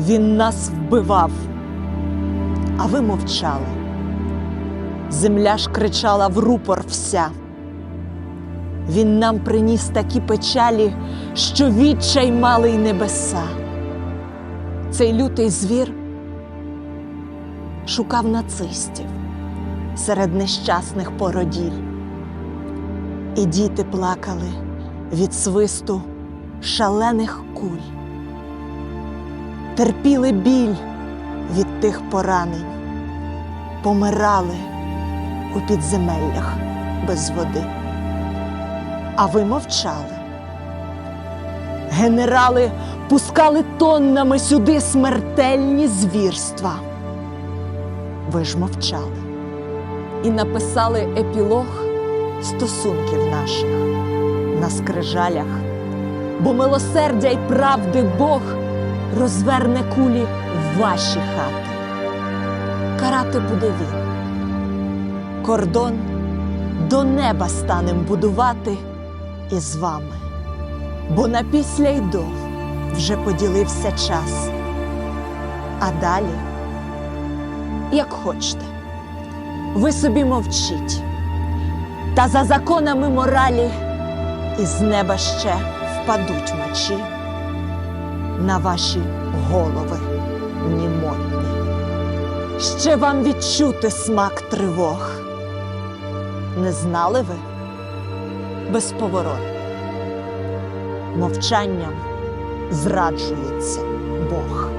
Він нас вбивав, а ви мовчали. Земля ж кричала в рупор вся. Він нам приніс такі печалі, що відчай мали й небеса. Цей лютий звір шукав нацистів серед нещасних породіль. І діти плакали від свисту шалених куль, терпіли біль від тих поранень, помирали у підземеллях без води. А ви мовчали. Генерали пускали тоннами сюди смертельні звірства. Ви ж мовчали і написали епілог стосунків наших на скрижалях, бо милосердя й правди Бог розверне кулі в ваші хати. Карати буде він. Кордон до неба станем будувати із вами, бо на після й вже поділився час. А далі, як хочете, ви собі мовчіть, та за законами моралі із неба ще впадуть мечі на ваші голови німотні. Ще вам відчути смак тривог. Не знали ви? Безповоротно. Мовчанням зраджується Бог.